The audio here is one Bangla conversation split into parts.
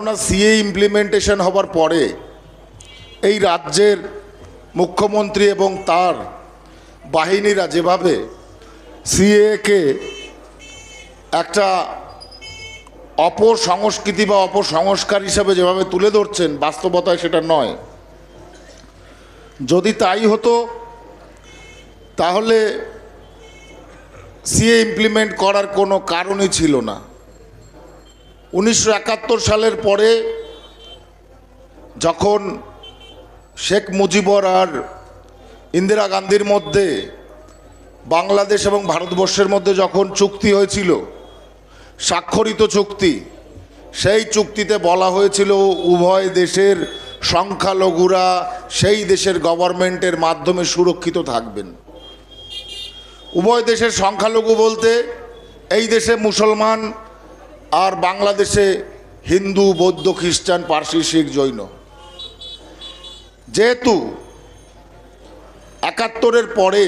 কেননা সিএ ইমপ্লিমেন্টেশন হবার পরে এই রাজ্যের মুখ্যমন্ত্রী এবং তার বাহিনীরা যেভাবে সিএকে একটা অপসংস্কৃতি বা অপসংস্কার হিসাবে যেভাবে তুলে ধরছেন, বাস্তবতায় সেটা নয়। যদি তাই হতো, তাহলে সিএ ইমপ্লিমেন্ট করার কোনো কারণই ছিল না। উনিশশো একাত্তর সালের পরে যখন শেখ মুজিবর আর ইন্দিরা গান্ধীর মধ্যে, বাংলাদেশ এবং ভারতবর্ষের মধ্যে যখন চুক্তি হয়েছিল, স্বাক্ষরিত চুক্তি, সেই চুক্তিতে বলা হয়েছিল উভয় দেশের সংখ্যালঘুরা সেই দেশের গভর্নমেন্টের মাধ্যমে সুরক্ষিত থাকবেন। উভয় দেশের সংখ্যালঘু বলতে এই দেশে মুসলমান আর বাংলাদেশে হিন্দু, বৌদ্ধ, খ্রিস্টান, পার্সি, শিখ, জৈন। যেহেতু একাত্তরের পরে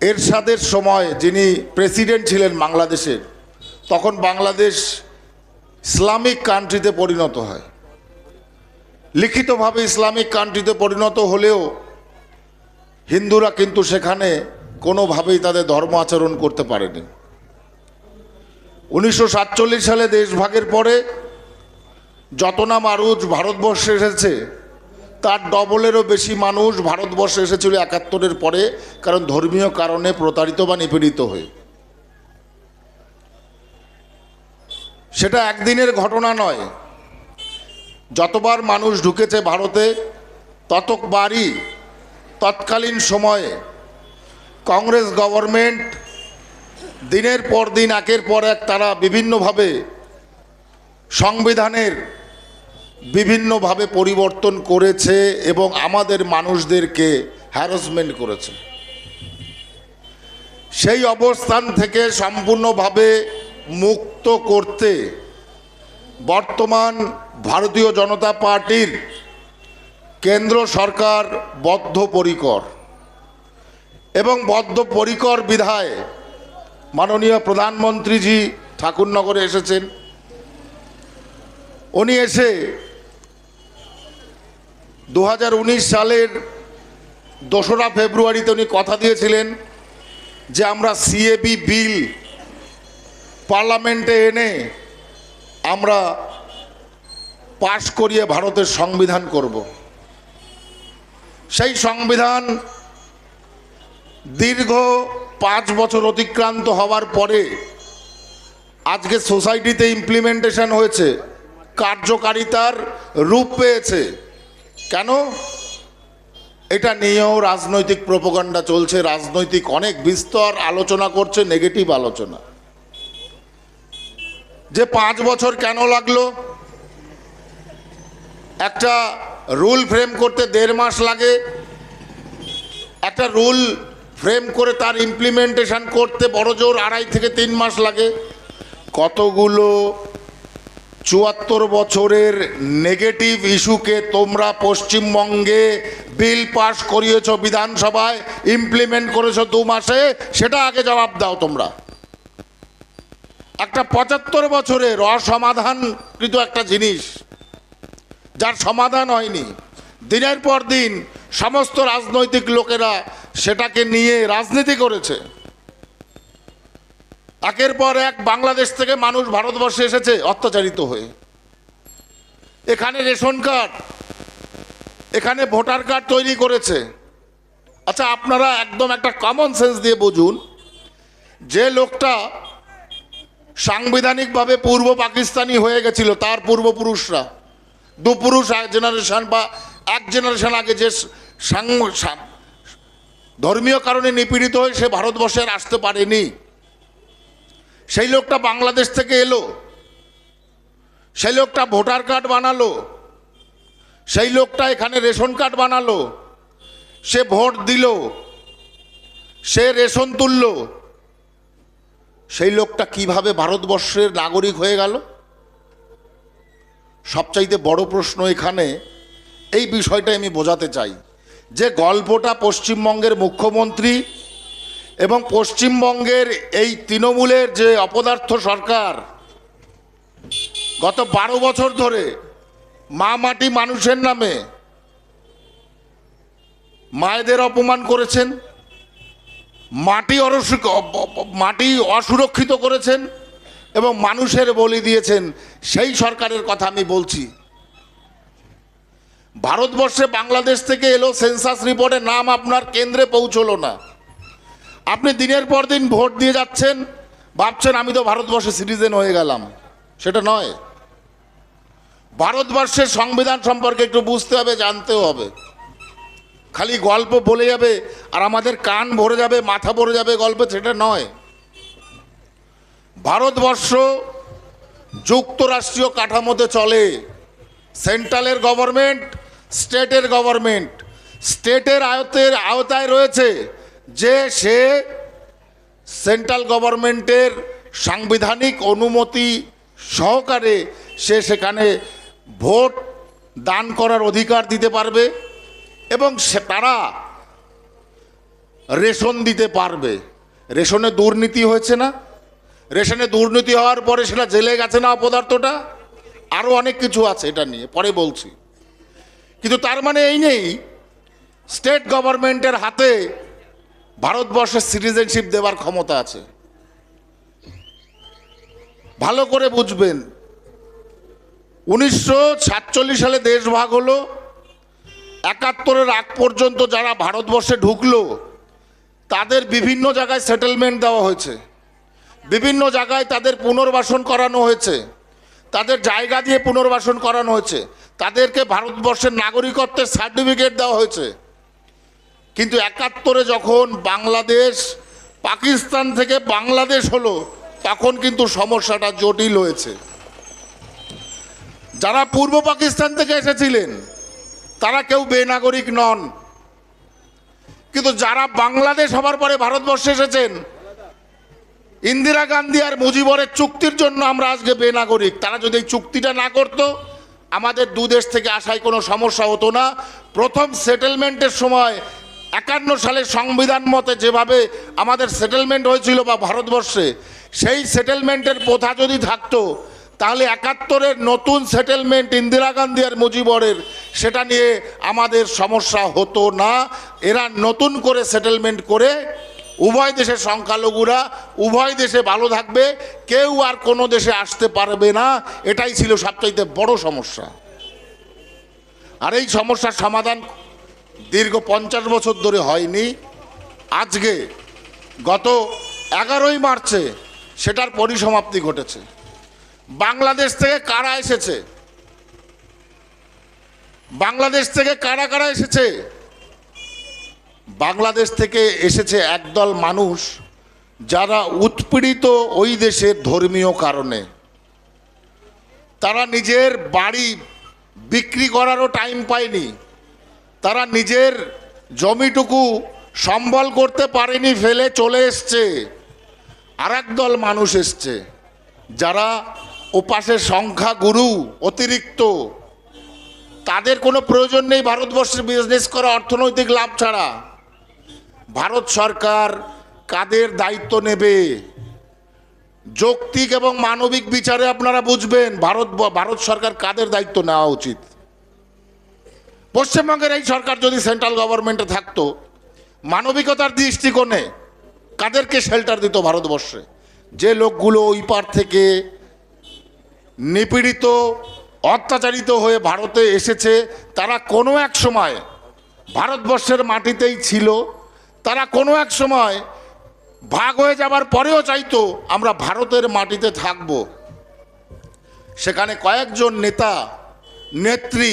এরশাদের সময় যিনি প্রেসিডেন্ট ছিলেন বাংলাদেশের তখন বাংলাদেশ ইসলামিক কান্ট্রিতে পরিণত হয়। লিখিতভাবে ইসলামিক কান্ট্রিতে পরিণত হলেও হিন্দুরা কিন্তু সেখানে কোনোভাবেই তাদের ধর্ম আচরণ করতে পারেনি। উনিশশো সাতচল্লিশ সালে দেশভাগের পরে যত না মানুষ ভারতবর্ষে এসেছে, তার ডবলেরও বেশি মানুষ ভারতবর্ষে এসেছিল একাত্তরের পরে, কারণ ধর্মীয় কারণে প্রতারিত বা নিপীড়িত হয়ে। সেটা একদিনের ঘটনা নয়। যতবার মানুষ ঢুকেছে ভারতে, ততবারই তৎকালীন সময়ে কংগ্রেস গভর্নমেন্ট দিনের পর দিন, একের পর এক তারা বিভিন্নভাবে সংবিধানের বিভিন্নভাবে পরিবর্তন করেছে এবং আমাদের মানুষদেরকে হ্যারাসমেন্ট করেছে। সেই অবস্থান থেকে সম্পূর্ণভাবে মুক্ত করতে বর্তমান ভারতীয় জনতা পার্টির কেন্দ্র সরকার বদ্ধপরিকর এবং বদ্ধপরিকর বিধায় মাননীয় প্রধানমন্ত্রীজি ঠাকুরনগরে এসেছেন। উনি এসে দু হাজার উনিশ সালের দোসরা ফেব্রুয়ারিতে উনি কথা দিয়েছিলেন যে আমরা সিএবি বিল পার্লামেন্টে এনে আমরা পাশ করিয়ে ভারতের সংবিধান করব। সেই সংবিধান দীর্ঘ পাঁচ বছর অতিক্রান্ত হওয়ার পরে আজকে সোসাইটিতে ইমপ্লিমেন্টেশন হয়েছে। কার্যকারিতার রূপ পেয়েছে। কেন? এটা নিয়েও রাজনৈতিক প্রোপাগান্ডা চলছে। রাজনৈতিক অনেক বিস্তর আলোচনা করছে নেগেটিভ আলোচনা। যে পাঁচ বছর কেন লাগল? একটা রুল ফ্রেম করতে দেড় মাস লাগে। একটা রুল ফ্রেম করে তার ইমপ্লিমেন্টেশন করতে বড় জোর আড়াই থেকে তিন মাস লাগে। কতগুলো চুয়াত্তর বছরের নেগেটিভ ইস্যুকে তোমরা পশ্চিমবঙ্গে বিল পাস করিয়েছ বিধানসভায় ইমপ্লিমেন্ট করেছ দু মাসে, সেটা আগে জবাব দাও তোমরা। একটা পঁচাত্তর বছরের অসমাধানকৃত একটা জিনিস, যার সমাধান হয়নি। দিনের পর দিন সমস্ত রাজনৈতিক লোকেরা সেটাকে নিয়ে রাজনীতি করেছে। একের পর এক বাংলাদেশ থেকে মানুষ ভারতবর্ষে এসেছে অত্যাচারিত হয়ে। এখানে রেশন কার্ড, এখানে ভোটার কার্ড তৈরি করেছে। আচ্ছা আপনারা একদম একটা কমন সেন্স দিয়ে বুঝুন, যে লোকটা সাংবিধানিকভাবে পূর্ব পাকিস্তানি হয়ে গেছিল, তার পূর্বপুরুষরা। দুপুরুষ, এক জেনারেশন বা এক জেনারেশন আগে যে ধর্মীয় কারণে নিপীড়িত হয়ে সে ভারতবর্ষে আসতে পারেনি। সেই লোকটা বাংলাদেশ থেকে এলো। সেই লোকটা ভোটার কার্ড বানালো। সেই লোকটা এখানে রেশন কার্ড বানালো। সে ভোট দিল। সে রেশন তুললো। সেই লোকটা কীভাবে ভারতবর্ষের নাগরিক হয়ে গেল? সবচাইতে বড় প্রশ্ন এখানে, এই বিষয়টা আমি বোঝাতে চাই। যে গল্পটা পশ্চিমবঙ্গের মুখ্যমন্ত্রী এবং পশ্চিমবঙ্গের এই তৃণমূলের যে অপদার্থ সরকার, গত বারো বছর ধরে মা মাটি মানুষের নামে মায়েদের অপমান করেছেন, মাটি মাটি অসুরক্ষিত করেছেন এবং মানুষের বলি দিয়েছেন, সেই সরকারের কথা আমি বলছি। ভারতবর্ষে বাংলাদেশ থেকে এলো সেন্সাস রিপোর্টে নাম আপনার কেন্দ্রে পৌঁছলো না। আপনি দিনের পর দিন ভোট দিয়ে যাচ্ছেন, ভাবছেন আমি তো ভারতবর্ষে সিটিজেন হয়ে গেলাম। সেটা নয়। ভারতবর্ষের সংবিধান সম্পর্কে একটু বুঝতে হবে, জানতেও হবে। খালি গল্প বলে যাবে আর আমাদের কান ভরে যাবে, মাথা ভরে যাবে গল্পে, সেটা নয়। ভারতবর্ষ যুক্তরাষ্ট্রীয় কাঠামোতে চলে। সেন্ট্রালের গভর্নমেন্ট স্টেটের গভর্নমেন্ট, স্টেটের আয়তের আওতায় রয়েছে যে সে সেন্ট্রাল গভর্নমেন্টের সাংবিধানিক অনুমতি সহকারে সে সেখানে ভোট দান করার অধিকার দিতে পারবে এবং সে তারা রেশন দিতে পারবে। রেশনে দুর্নীতি হয়েছে না? রেশনে দুর্নীতি হওয়ার পরে সেটা জেলে গেছে না অপদার্থটা? আরও অনেক কিছু আছে এটা নিয়ে, পরে বলছি। কিন্তু তার মানে এই নেই। স্টেট গভর্নমেন্টের হাতে ভারতবর্ষের সিটিজেনশিপ দেওয়ার ক্ষমতা আছে। ভালো করে বুঝবেন, উনিশশো সাতচল্লিশ সালে দেশ ভাগ হলো, একাত্তরের আগ পর্যন্ত যারা ভারতবর্ষে ঢুকলো, তাদের বিভিন্ন জায়গায় সেটেলমেন্ট দেওয়া হয়েছে। বিভিন্ন জায়গায় তাদের পুনর্বাসন করানো হয়েছে। তাদের জায়গা দিয়ে পুনর্বাসন করানো হয়েছে। তাদেরকে ভারতবর্ষের নাগরিকত্বের সার্টিফিকেট দেওয়া হয়েছে। কিন্তু একাত্তরে যখন বাংলাদেশ পাকিস্তান থেকে বাংলাদেশ হলো, তখন কিন্তু সমস্যাটা জটিল হয়েছে। যারা পূর্ব পাকিস্তান থেকে এসেছিলেন, তারা কেউ বেনাগরিক নন। কিন্তু যারা বাংলাদেশ হবার পরে ভারতবর্ষে এসেছেন, ইন্দিরা গান্ধী আর মুজিবরের চুক্তির জন্য আমরা আজকে বেনাগরিক। তারা যদি এই চুক্তিটা না করত আমাদের দু দেশ থেকে আসায় কোনো সমস্যা হতো না। প্রথম সেটেলমেন্টের সময় একান্ন সালে সংবিধান মতে যেভাবে আমাদের সেটেলমেন্ট হয়েছিল বা ভারতবর্ষে, সেই সেটেলমেন্টের প্রথা যদি থাকতো, তাহলে একাত্তরের নতুন সেটেলমেন্ট ইন্দিরা গান্ধী আর মুজিবরের, সেটা নিয়ে আমাদের সমস্যা হতো না। এরা নতুন করে সেটেলমেন্ট করে উভয় দেশের সংখ্যালঘুরা উভয় দেশে ভালো থাকবে, কেউ আর কোনো দেশে আসতে পারবে না, এটাই ছিল সবচাইতে বড় সমস্যা। আর এই সমস্যার সমাধান দীর্ঘ পঞ্চাশ বছর ধরে হয়নি। আজকে গত এগারোই মার্চে সেটার পরিসমাপ্তি ঘটেছে। বাংলাদেশ থেকে কারা এসেছে? বাংলাদেশ থেকে কারা কারা এসেছে? বাংলাদেশ থেকে এসেছে একদল মানুষ যারা উৎপীড়িত ওই দেশের ধর্মীয় কারণে। তারা নিজের বাড়ি বিক্রি করারও টাইম পায়নি। তারা নিজের জমিটুকু সম্বল করতে পারেনি, ফেলে চলে এসছে। আর দল মানুষ এসছে যারা ওপাশের সংখ্যা গুরু অতিরিক্ত। তাদের কোনো প্রয়োজন নেই ভারতবর্ষের বিজনেস করা, অর্থনৈতিক লাভ ছাড়া। ভারত সরকার কাদের দায়িত্ব নেবে? যৌক্তিক এবং মানবিক বিচারে আপনারা বুঝবেন, ভারত ভারত সরকার কাদের দায়িত্ব নেওয়া উচিত? পশ্চিমবঙ্গের এই সরকার যদি সেন্ট্রাল গভর্নমেন্টে থাকতো, মানবিকতার দৃষ্টিকোণে কাদেরকে শেল্টার দিত ভারতবর্ষে? যে লোকগুলো ওই পার থেকে নিপীড়িত, অত্যাচারিত হয়ে ভারতে এসেছে, তারা কোনো এক সময় ভারতবর্ষের মাটিতেই ছিল তারা কোনো এক সময় ভাগ হয়ে যাবার পরেও চাইতো আমরা ভারতের মাটিতে থাকব। সেখানে কয়েকজন নেতা, নেত্রী,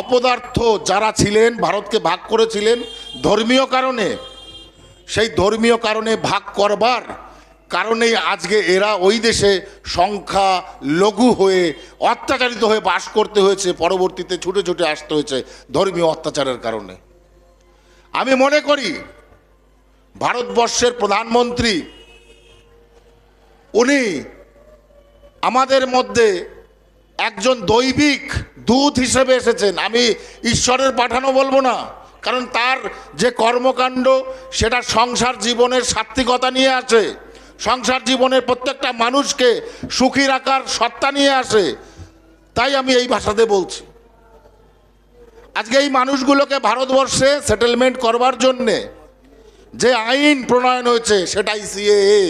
অপদার্থ যারা ছিলেন, ভারতকে ভাগ করেছিলেন, ধর্মীয় কারণে। সেই ধর্মীয় কারণে ভাগ করবার কারণেই আজকে এরা ওই দেশে সংখ্যা লঘু হয়ে, অত্যাচারিত হয়ে বাস করতে হয়েছে, পরবর্তীতে ছুটে ছুটে আসতে হয়েছে ধর্মীয় অত্যাচারের কারণে। আমি মনে করি ভারতবর্ষের প্রধানমন্ত্রী, উনি আমাদের মধ্যে একজন দৈবিক দূত হিসেবে এসেছেন। আমি ঈশ্বরের পাঠানো বলব না, কারণ তার যে কর্মকাণ্ড, সেটা সংসার জীবনের সাত্বিকতা নিয়ে আসে। সংসার জীবনের প্রত্যেকটা মানুষকে সুখী রাখার সত্তা নিয়ে আসে। তাই আমি এই ভাষাতে বলছি। আজকে এই মানুষগুলোকে ভারতবর্ষে সেটেলমেন্ট করবার জন্যে যে আইন প্রণয়ন হয়েছে, সেটাই CAA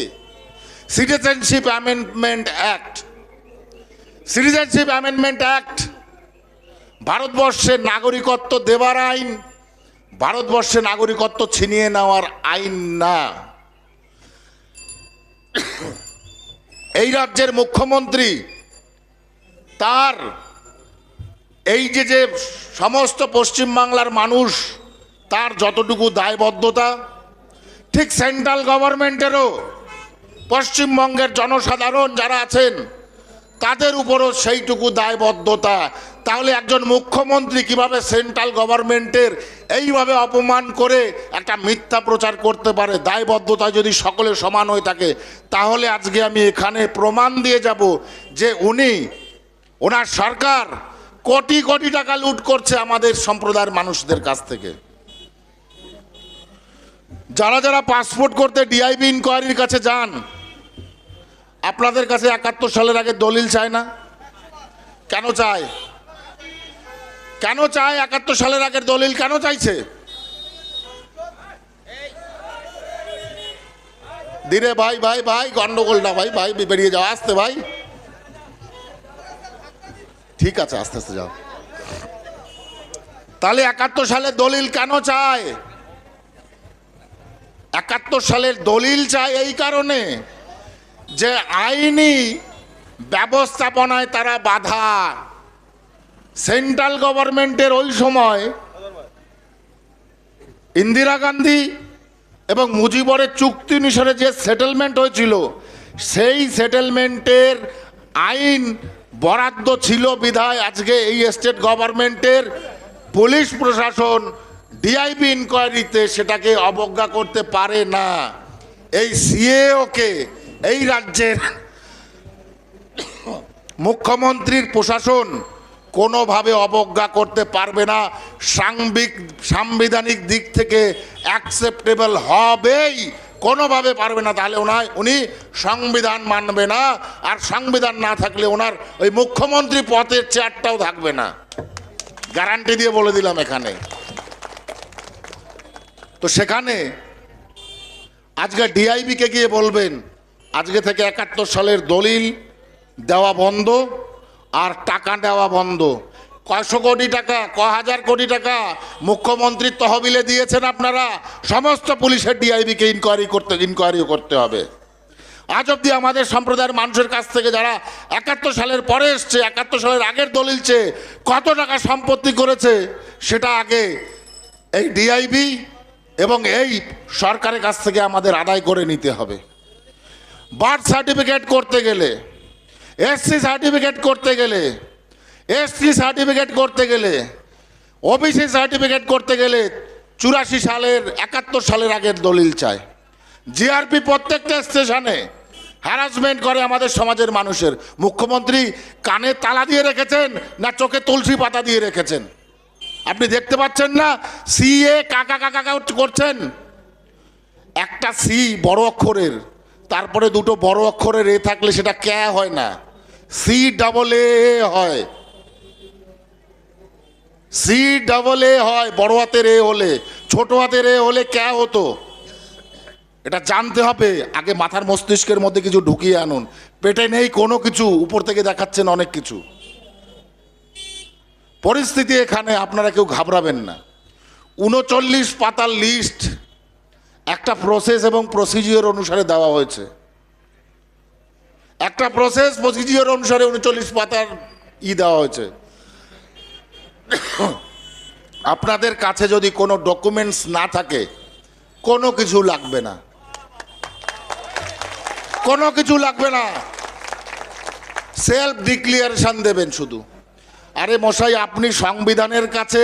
citizenship amendment act citizenship amendment act ভারতবর্ষের নাগরিকত্ব দেবার আইন ভারতবর্ষে নাগরিকত্ব ছিনিয়ে নেওয়ার আইন না। এই রাজ্যের মুখ্যমন্ত্রী, তার এই যে যে সমস্ত পশ্চিমবাংলার মানুষ, তার যতটুকু দায়বদ্ধতা ঠিক সেন্ট্রাল গভর্নমেন্টেরও পশ্চিমবঙ্গের জনসাধারণ যারা আছেন, তাদের উপরও সেইটুকু দায়বদ্ধতা। তাহলে একজন মুখ্যমন্ত্রী কীভাবে সেন্ট্রাল গভর্নমেন্টের এইভাবে অপমান করে একটা মিথ্যা প্রচার করতে পারে? দায়বদ্ধতা যদি সকলে সমান হয়ে থাকে, তাহলে আজকে আমি এখানে প্রমাণ দিয়ে যাব যে উনি, ওনার সরকার কোটি কোটি টাকা লুট করছে আমাদের সম্প্রদায়ের মানুষদের কাছ থেকে। যারা যারা পাসপোর্ট করতে ডিআইবি ইনকোয়ারির কাছে যান, আপনাদের কাছে একাত্তর সালের আগে দলিল চায় না? কেন চায়? কেন চায় একাত্তর সালের আগের দলিল? কেন চাইছে? দিরে ভাই ভাই ভাই, গন্ডগোল না ভাই ভাই, বেরিয়ে যাও, আসতে ভাই। ঠিক আছে, আস্তে আস্তে যাও। তাহলে একাত্তর সালের দলিল কেন চায়? একাত্তর সালের দলিল চায় এই কারণে যে আইনি ব্যবস্থাপনায় তারা বাধা। সেন্ট্রাল গভর্নমেন্টের ওই সময় ইন্দিরা গান্ধী এবং মুজিবরের চুক্তি অনুসারে যে সেটেলমেন্ট হয়েছিল, সেই সেটেলমেন্টের আইন বরাদ্দ ছিল বিধায় আজকে এই স্টেট গভর্নমেন্টের পুলিশ প্রশাসন ডিআইবি ইনকোয়ারিতে সেটাকে অবজ্ঞা করতে পারে না। এই সিএওকে এই রাজ্যের মুখ্যমন্ত্রীর প্রশাসন কোনোভাবে অবজ্ঞা করতে পারবে না। সাংবিক, সাংবিধানিক দিক থেকে অ্যাকসেপ্টেবল হবেই, কোনোভাবে পারবে না। তাহলে ওনার, উনি সংবিধান মানবে না। আর সংবিধান না থাকলে ওনার ওই মুখ্যমন্ত্রী পদের চেয়ারটাও থাকবে না। গ্যারান্টি দিয়ে বলে দিলাম এখানে। তো সেখানে আজকে ডিআইবিকে গিয়ে বলবেন, আজকে থেকে একাত্তর সালের দলিল দেওয়া বন্ধ আর টাকা দেওয়া বন্ধ। কয়শো কোটি টাকা ক হাজার কোটি টাকা মুখ্যমন্ত্রীর তহবিলে দিয়েছেন আপনারা, সমস্ত পুলিশের ডিআইবিকে ইনকোয়ারি করতে ইনকোয়ারিও করতে হবে। আজ অব্দি আমাদের সম্প্রদায়ের মানুষের কাছ থেকে যারা একাত্তর সালের পরে এসছে, একাত্তর সালের আগের দলিল কত টাকা সম্পত্তি করেছে, সেটা আগে এই ডিআইবি এবং এই সরকারের কাছ থেকে আমাদের আদায় করে নিতে হবে। বার্থ সার্টিফিকেট করতে গেলে, এসসি সার্টিফিকেট করতে গেলে, এসসি সার্টিফিকেট করতে গেলে, ওবিসি সার্টিফিকেট করতে গেলে চুরাশি সালের, একাত্তর সালের আগের দলিল চায় জিআরপি প্রত্যেকটা স্টেশনে হ্যারাসমেন্ট করে আমাদের সমাজের মানুষের। মুখ্যমন্ত্রী কানে তালা দিয়ে রেখেছেন না চোখে তুলসী পাতা দিয়ে রেখেছেন? আপনি দেখতে পাচ্ছেন না? সি এ কাকা কাকা করছেন। একটা সি বড় অক্ষরের, তারপরে দুটো বড় অক্ষরের এ থাকলে সেটা ক্যা হয় না। সি ডাবল এ হয়। সি ডাবল এ হয়, বড় হাতের এ হলে। ছোট হাতের এ হলে ক্যা হতো? এটা জানতে হবে। আগে মাথার মস্তিষ্কের মধ্যে কিছু ঢুকিয়ে আনুন। পেটে নেই কোনো কিছু, উপর থেকে দেখাচ্ছেন অনেক কিছু। পরিস্থিতি এখানে আপনারা কেউ ঘাবড়াবেন না। উনচল্লিশ পাতার লিস্ট একটা প্রসেস এবং প্রসিজিওর অনুসারে দেওয়া হয়েছে। একটা প্রসেস প্রসিজিওর অনুসারে উনচল্লিশ পাতার ই দেওয়া হয়েছে। আপনাদের কাছে যদি কোনো ডকুমেন্টস না থাকে, কোনো কিছু লাগবে না। কোনো কিছু লাগবে না। সেলফ ডিক্লিয়ারেশন দেবেন শুধু। আরে মশাই, আপনি সংবিধানের কাছে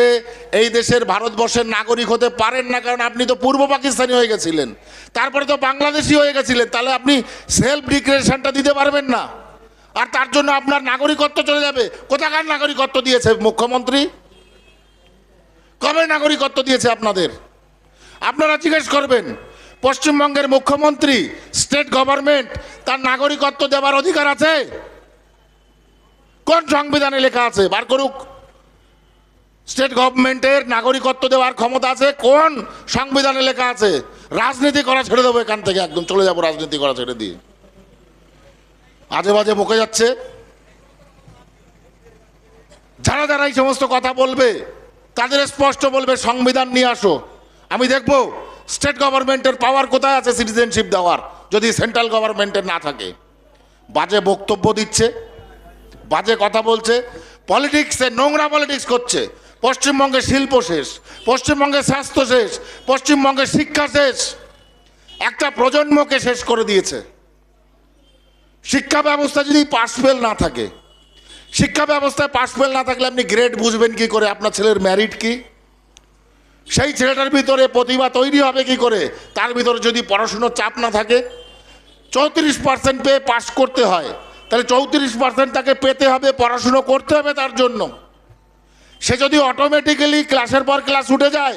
এই দেশের ভারতবর্ষের নাগরিক হতে পারেন না, কারণ আপনি তো পূর্ব পাকিস্তানি হয়ে গেছিলেন। তারপরে তো বাংলাদেশি হয়ে গেছিলেন, তাহলে আপনি সেলফ ডিক্লারেশনটা দিতে পারবেন না। আর তার জন্য আপনার নাগরিকত্ব চলে যাবে। কোথাকার নাগরিকত্ব দিয়েছে মুখ্যমন্ত্রী? কবে নাগরিকত্ব দিয়েছে আপনাদের? আপনারা জিজ্ঞেস করবেন, পশ্চিমবঙ্গের মুখ্যমন্ত্রী স্টেট গভর্নমেন্ট তার নাগরিকত্ব দেওয়ার অধিকার আছে? কোন সংবিধানে লেখা আছে? বার করুক। স্টেট গভর্নমেন্টের নাগরিকত্ব দেওয়ার ক্ষমতা আছে, কোন সংবিধানে লেখা আছে? রাজনীতি করা ছেড়ে দেবো এখান থেকে, একদম চলে যাব রাজনীতি করা ছেড়ে দিয়ে। আজে বাজে বকে যাচ্ছে। যারা যারা এই সমস্ত কথা বলবে, তাদের স্পষ্ট বলবে, সংবিধান নিয়ে আসো। আমি দেখব স্টেট গভর্নমেন্টের পাওয়ার কোথায় আছে সিটিজেনশিপ দেওয়ার, যদি সেন্ট্রাল গভর্নমেন্টের না থাকে। বাজে বক্তব্য দিচ্ছে। বাজে কথা বলছে পলিটিক্সে নোংরা পলিটিক্স করছে। পশ্চিমবঙ্গে শিল্প শেষ, পশ্চিমবঙ্গে স্বাস্থ্য শেষ, পশ্চিমবঙ্গে শিক্ষা শেষ। একটা প্রজন্মকে শেষ করে দিয়েছে। শিক্ষা ব্যবস্থা যদি পাস ফেল না থাকে, শিক্ষা ব্যবস্থায় পাস ফেল না থাকলে আপনি গ্রেড বুঝবেন কি করে? আপনার ছেলের ম্যারিট কি? সেই ছেলেটার ভিতরে প্রতিভা তৈরি হবে কি করে? তার ভিতরে যদি পড়াশুনোর চাপ না থাকে, চৌত্রিশ পার্সেন্ট পেয়ে পাশ করতে হয়। তাহলে চৌত্রিশ পার্সেন্ট তাকে পেতে হবে, পড়াশুনো করতে হবে তার জন্য। সে যদি অটোমেটিক্যালি ক্লাসের পর ক্লাস উঠে যায়,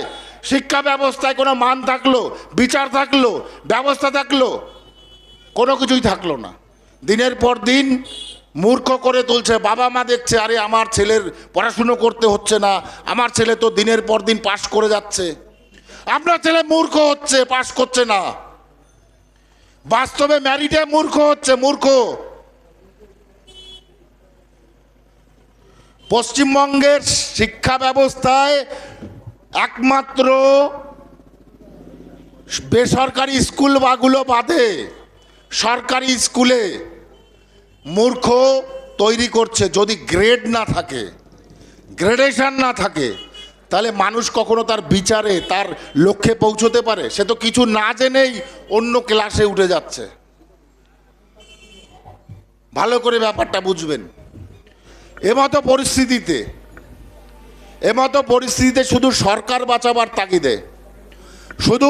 শিক্ষা ব্যবস্থায় কোনো মান থাকল, বিচার থাকল, ব্যবস্থা থাকল, কোনো কিছুই থাকল না। দিনের পর দিন মূর্খ করে তুলছে, বাবা মা দেখছে, আরে আমার ছেলের পড়াশুনো করতে হচ্ছে না, আমার ছেলে তো দিনের পর দিন পাশ করে যাচ্ছে। আপনার ছেলে মূর্খ হচ্ছে, পাশ করছে না। বাস্তবে ম্যারিটে মূর্খ হচ্ছে, মূর্খ। পশ্চিমবঙ্গের শিক্ষা ব্যবস্থায় একমাত্র বেসরকারি স্কুল বাগুলো বাদে সরকারি স্কুলে মূর্খ তৈরি করছে। যদি গ্রেড না থাকে, গ্রেডেশন না থাকে, তাহলে মানুষ কখনো তার বিচারে, তার লক্ষ্যে পৌঁছতে পারে? সে তো কিছু না জেনেই অন্য ক্লাসে উঠে যাচ্ছে। ভালো করে ব্যাপারটা বুঝবেন। এমতো পরিস্থিতিতে এমতো পরিস্থিতিতে শুধু সরকার বাঁচাবার তাগিদে, শুধু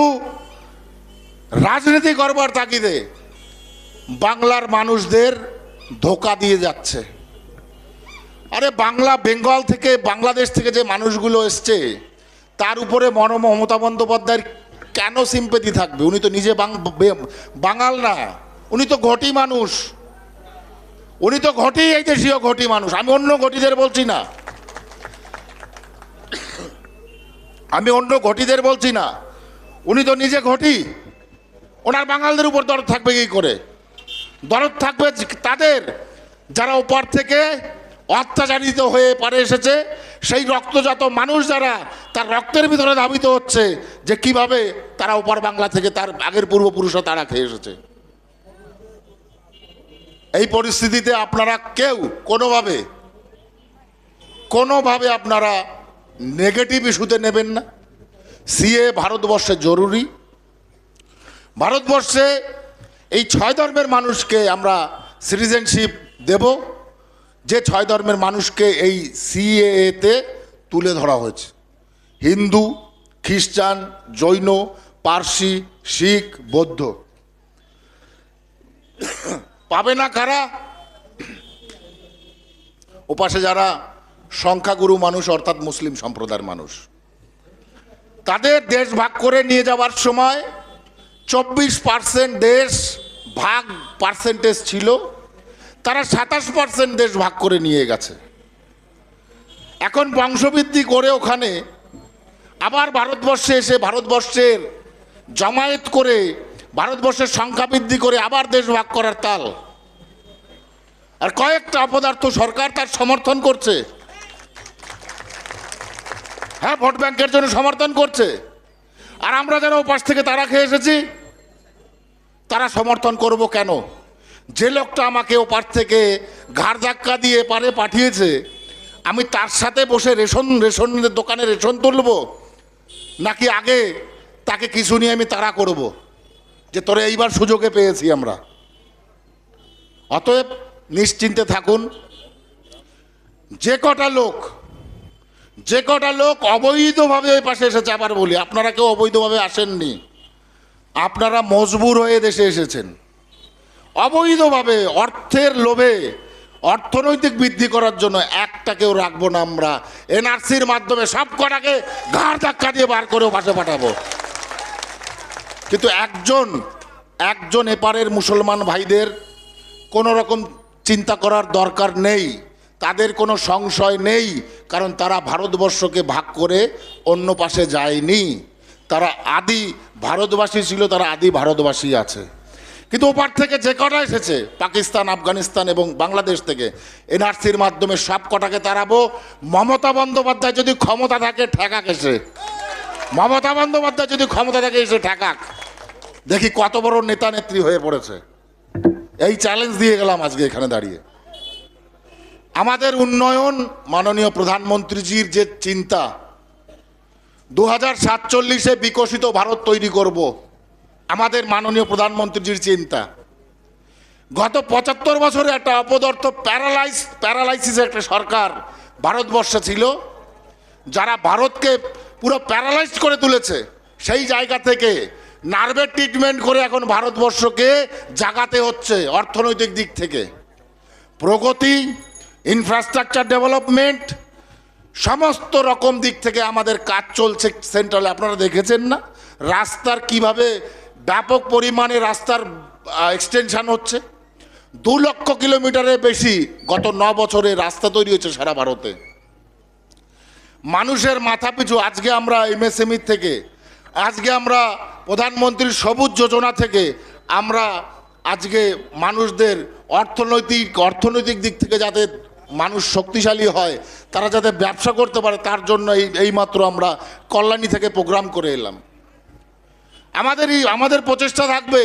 রাজনীতি করবার তাগিদে বাংলার মানুষদের ধোকা দিয়ে যাচ্ছে। আরে বাংলা বেঙ্গল থেকে, বাংলাদেশ থেকে যে মানুষগুলো এসছে, তার উপরে মন, মমতা বন্দ্যোপাধ্যায়ের কেন সিম্পেতি থাকবে? উনি তো নিজে বাঙাল না। উনি তো ঘটি মানুষ। উনি তো ঘটি এই দেশীয় ঘটি মানুষ। আমি অন্য ঘটিদের বলছি না। আমি অন্য ঘটিদের বলছি না। উনি তো নিজে ঘটি। ওনার বাঙালদের উপর দরদ থাকবে কি করে? দরদ থাকবে তাদের। যারা ওপার থেকে অত্যাচারিত হয়ে পারে এসেছে, সেই রক্তজাত মানুষ যারা, তার রক্তের ভিতরে ধাবিত হচ্ছে, যে কীভাবে তারা ওপার বাংলা থেকে তার আগের পূর্বপুরুষরা তারা খেয়ে এসেছে। এই পরিস্থিতিতে আপনারা কেউ কোনোভাবে কোনোভাবে আপনারা নেগেটিভ ইস্যুতে নেবেন না। সিএ ভারতবর্ষে জরুরি। ভারতবর্ষে এই ছয় ধর্মের মানুষকে আমরা সিটিজেনশিপ দেব। যে ছয় ধর্মের মানুষকে এই সিএতে তুলে ধরা হয়েছে। হিন্দু, খ্রিস্টান, জৈন, পার্সি, শিখ, বৌদ্ধ। পাবে না কারা? ওপাশে যারা সংখ্যাগুরু মানুষ, অর্থাৎ মুসলিম সম্প্রদায়ের মানুষ, তাদের দেশ ভাগ করে নিয়ে যাওয়ার সময় চব্বিশ পার্সেন্ট দেশ ভাগ পার্সেন্টেজ ছিল, তারা সাতাশ পার্সেন্ট দেশ ভাগ করে নিয়ে গেছে। এখন বংশবৃদ্ধি করে ওখানে আবার ভারতবর্ষে এসে ভারতবর্ষের জমায়েত করে ভারতবর্ষের সংখ্যা বৃদ্ধি করে আবার দেশ ভাগ করার তাল। আর কয়েকটা অপদার্থ সরকার তার সমর্থন করছে। হ্যাঁ ভোট ব্যাংকের জন্য সমর্থন করছে। আর আমরা যারা ওপাশ থেকে তারা খেয়ে এসেছি, তারা সমর্থন করব কেন? যে লোকটা আমাকে ওপার থেকে ঘাড় ধাক্কা দিয়ে পারে পাঠিয়েছে, আমি তার সাথে বসে রেশন রেশনের দোকানে রেশন তুলব? নাকি আগে তাকে কিছু নিয়ে আমি তাড়া করব? যে তোরে এইবার সুযোগে পেয়েছি আমরা। অতএব নিশ্চিন্তে থাকুন। যে কটা লোক, যে কটা লোক অবৈধভাবে ওই পাশে এসেছে আবার বলি, আপনারা কেউ অবৈধভাবে আসেননি। আপনারা মজবুর হয়ে দেশে এসেছেন। অবৈধভাবে অর্থের লোভে অর্থনৈতিক বৃদ্ধি করার জন্য একটাকেও রাখব না আমরা। এনআরসির মাধ্যমে সব কটাকে ঘাড় ধাক্কা দিয়ে বার করেও পাশে পাঠাবো। কিন্তু একজন একজন এপারের মুসলমান ভাইদের কোনো রকম চিন্তা করার দরকার নেই, তাদের কোনো সংশয় নেই, কারণ তারা ভারতবর্ষকে ভাগ করে অন্য পাশে যায়নি। তারা আদি ভারতবাসী ছিল, তারা আদি ভারতবাসী আছে। কিন্তু ওপার থেকে যে কটা এসেছে, পাকিস্তান, আফগানিস্তান এবং বাংলাদেশ থেকে, এনআরসির মাধ্যমে সব কটাকে তাড়াবো। মমতা বন্দ্যোপাধ্যায় যদি ক্ষমতা থাকে ঠেকা এসে। মমতা বন্দ্যোপাধ্যায় যদি ক্ষমতা থাকে, এসে ঠেকাক। দেখি কত বড় নেতা নেত্রী হয়ে পড়েছে। এই চ্যালেঞ্জ দিয়ে গেলাম আজকে এখানে দাঁড়িয়ে। আমাদের উন্নয়ন মাননীয় প্রধানমন্ত্রীজির যে চিন্তা দু হাজার সাতচল্লিশে বিকশিত ভারত তৈরি করব, আমাদের মাননীয় প্রধানমন্ত্রীজির চিন্তা। গত পঁচাত্তর বছরে একটা অপদর্থ প্যারালাইস প্যারালাইসিস একটা সরকার ভারতবর্ষে ছিল, যারা ভারতকে পুরো প্যারালাইজ করে তুলেছে। সেই জায়গা থেকে নার্ভের ট্রিটমেন্ট করে এখন ভারতবর্ষকে জাগাতে হচ্ছে অর্থনৈতিক দিক থেকে। প্রগতি ইনফ্রাস্ট্রাকচার ডেভেলপমেন্ট সমস্ত রকম দিক থেকে আমাদের কাজ চলছে সেন্ট্রালে আপনারা দেখেছেন না? রাস্তার কীভাবে ব্যাপক পরিমাণে রাস্তার এক্সটেনশান হচ্ছে। দু লক্ষ কিলোমিটারের বেশি গত ন বছরে রাস্তা তৈরি হয়েছে সারা ভারতে। মানুষের মাথা পিছু আজকে আমরা এমএসএমই থেকে, আজকে আমরা প্রধানমন্ত্রীর সবুজ যোজনা থেকে আমরা আজকে মানুষদের অর্থনৈতিক অর্থনৈতিক দিক থেকে যাতে মানুষ শক্তিশালী হয়, তারা যাতে ব্যবসা করতে পারে, তার জন্য এই, এইমাত্র আমরা কল্যাণী থেকে প্রোগ্রাম করে এলাম। আমাদের এই, আমাদের প্রচেষ্টা থাকবে।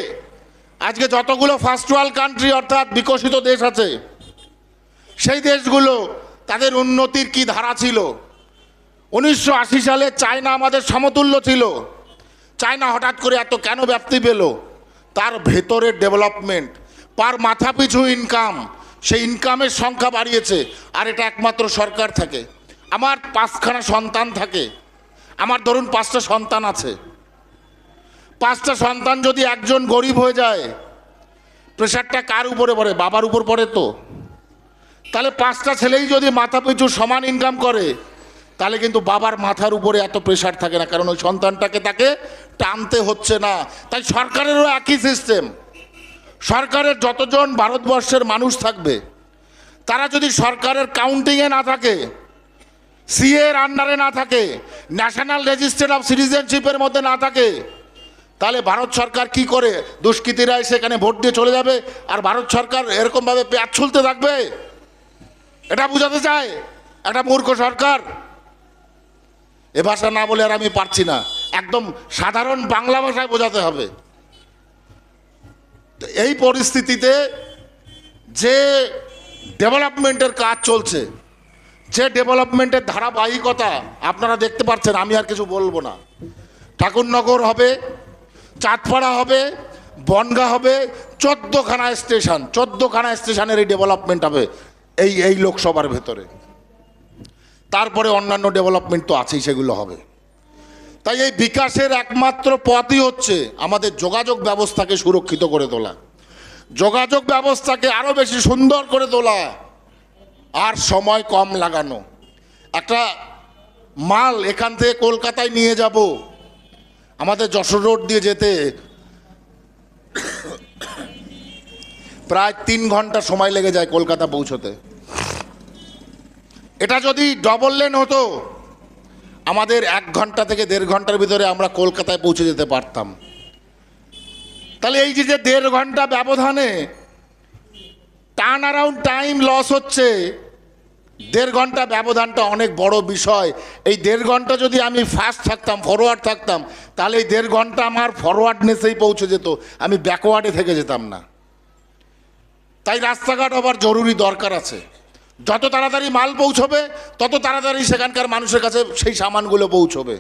আজকে যতগুলো ফার্স্ট ওয়ার্ল্ড কান্ট্রি অর্থাৎ বিকশিত দেশ আছে, সেই দেশগুলো তাদের উন্নতির কি ধারা ছিল? উনিশশো আশি সালে চায়না আমাদের সমতুল্য ছিল। চায়না হঠাৎ করে এত কেন ব্যাপ্তি পেল? তার ভেতরের ডেভেলপমেন্ট পার মাথা পিছু ইনকাম সেই ইনকামের সংখ্যা বাড়িয়েছে, আর এটা একমাত্র সরকার থাকে। আমার পাঁচখানা সন্তান থাকে। আমার ধরুন পাঁচটা সন্তান আছে। পাঁচটা সন্তান যদি একজন গরিব হয়ে যায়, প্রেশারটা কার উপরে পড়ে? বাবার উপর পড়ে তো। তাহলে পাঁচটা ছেলেই যদি মাথা পিছু সমান ইনকাম করে তাহলে কিন্তু বাবার মাথার উপরে এত প্রেশার থাকে না, কারণ ওই সন্তানটাকে তাকে টানতে হচ্ছে না। তাই সরকারেরও একই সিস্টেম সরকারের যতজন ভারতবর্ষের মানুষ থাকবে, তারা যদি সরকারের কাউন্টিংয়ে না থাকে সিএর আন্ডারে না থাকে ন্যাশনাল রেজিস্টার অফ সিটিজেনশিপের মধ্যে না থাকে, তাহলে ভারত সরকার কি করে? দুষ্কৃতীরা সেখানে ভোট দিয়ে চলে যাবে, আর ভারত সরকার এরকমভাবে পেঁয়াজ ছুলতে থাকবে? এটা বোঝাতে চায়? একটা মূর্খ সরকার। এ ভাষা না বলে আর আমি পারছি না। একদম সাধারণ বাংলা ভাষায় বোঝাতে হবে। এই পরিস্থিতিতে যে ডেভেলপমেন্টের কাজ চলছে, যে ডেভেলপমেন্টের ধারাবাহিকতা আপনারা দেখতে পাচ্ছেন, আমি আর কিছু বলব না। ঠাকুরনগর হবে, চাঁদপাড়া হবে, বনগা হবে, চোদ্দোখানা স্টেশন, চোদ্দোখানা স্টেশনের এই ডেভেলপমেন্ট হবে এই এই লোকসভার ভেতরে। তারপরে অন্যান্য ডেভেলপমেন্ট তো আছেই, সেগুলো হবে। তাই এই বিকাশের একমাত্র পথই হচ্ছে আমাদের যোগাযোগ ব্যবস্থাকে সুরক্ষিত করে তোলা। যোগাযোগ ব্যবস্থাকে আরও বেশি সুন্দর করে তোলা আর সময় কম লাগানো। একটা মাল এখান থেকে কলকাতায় নিয়ে যাব, আমাদের যশোর রোড দিয়ে যেতে প্রায় তিন ঘণ্টা সময় লেগে যায় কলকাতা পৌঁছতে। এটা যদি ডবল লেন হতো, আমাদের এক ঘণ্টা থেকে দেড় ঘণ্টার ভিতরে আমরা কলকাতায় পৌঁছে যেতে পারতাম। তাহলে এই যে যে দেড় ঘণ্টা ব্যবধানে টার্ন অ্যারাউন্ড টাইম লস হচ্ছে, দেড় ঘণ্টা ব্যবধানটা অনেক বড় বিষয়। এই দেড় ঘণ্টা যদি আমি ফাস্ট থাকতাম ফরওয়ার্ড থাকতাম, তাহলে এই দেড় ঘণ্টা আমার ফরওয়ার্ডনেসেই পৌঁছে যেত, আমি ব্যাকওয়ার্ডে থেকে যেতাম না। তাই রাস্তাঘাট আবার জরুরি দরকার আছে। যত তাড়াতাড়ি মাল পৌঁছবে, তত তাড়াতাড়ি সেখানকার মানুষের কাছে সেই সামানগুলো পৌঁছবে।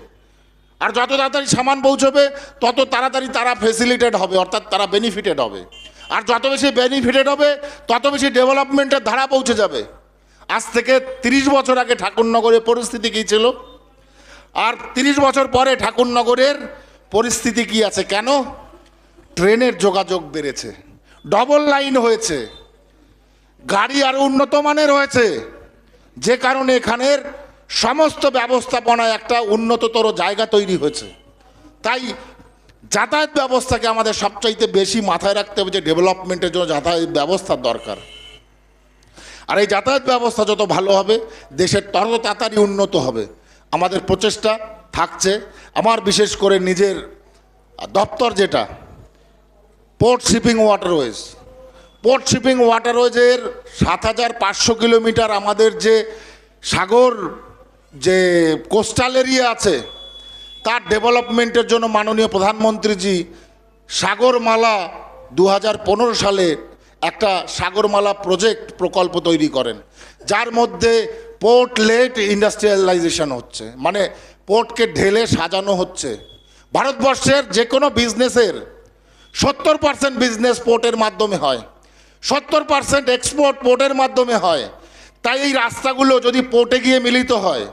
আর যত তাড়াতাড়ি সামান পৌঁছবে, তত তাড়াতাড়ি তারা ফেসিলিটেড হবে, অর্থাৎ তারা বেনিফিটেড হবে। আর যত বেশি বেনিফিটেড হবে, তত বেশি ডেভেলপমেন্টের ধারা পৌঁছে যাবে। আজ থেকে তিরিশ বছর আগে ঠাকুরনগরের পরিস্থিতি কী ছিল? আর তিরিশ বছর পরে ঠাকুরনগরের পরিস্থিতি কি আছে? কেন? ট্রেনের যোগাযোগ বেড়েছে। ডবল লাইন হয়েছে। গাড়ি আরও উন্নত মানের হয়েছে। যে কারণে এখানের সমস্ত ব্যবস্থাপনায় একটা উন্নততর জায়গা তৈরি হয়েছে। তাই যাতায়াত ব্যবস্থাকে আমাদের সবচাইতে বেশি মাথায় রাখতে হবে যে ডেভেলপমেন্টের জন্য যাতায়াত ব্যবস্থার দরকার। আর এই যাতায়াত ব্যবস্থা যত ভালো হবে, দেশের তত তাড়াতাড়ি উন্নত হবে। আমাদের প্রচেষ্টা থাকছে। আমার বিশেষ করে নিজের দপ্তর যেটা port shipping waterways port shipping ওয়াটারওয়েজের সাত হাজার পাঁচশো কিলোমিটার আমাদের যে সাগর, যে কোস্টাল এরিয়া আছে, তার ডেভেলপমেন্টের জন্য মাননীয় প্রধানমন্ত্রীজি সাগরমালা দু হাজার পনেরো সালে একটা সাগরমালা প্রজেক্ট প্রকল্প তৈরি করেন, যার মধ্যে পোর্ট লেট ইন্ডাস্ট্রিয়ালাইজেশন হচ্ছে মানে পোর্টকে ঢেলে সাজানো হচ্ছে। ভারতবর্ষের যে কোনো বিজনেসের সত্তর পার্সেন্ট বিজনেস পোর্টের মাধ্যমে হয়। সত্তর পার্সেন্ট এক্সপোর্ট পোর্টের মাধ্যমে হয়। তাই এই রাস্তাগুলো যদি পোর্টে গিয়ে মিলিত হয়,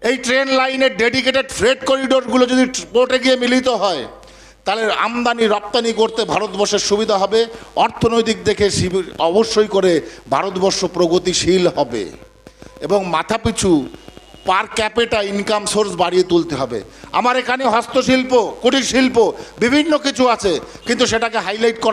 এই ট্রেন লাইনের ডেডিকেটেড ফ্রেট করিডোরগুলো যদি পোর্টে গিয়ে মিলিত হয়, তাহলে আমদানি, রপ্তানি করতে ভারতবর্ষের সুবিধা হবে। অর্থনৈতিক দেখে শিবি- অবশ্যই করে ভারতবর্ষ প্রগতিশীল হবে। এবং মাথাপিছু পার ক্যাপেটা ইনকাম সোর্স বাড়িয়ে তুলতে হবে। আমার এখানে হস্তশিল্প কুটির শিল্প বিভিন্ন কিছু আছে, কিন্তু সেটাকে হাইলাইট করা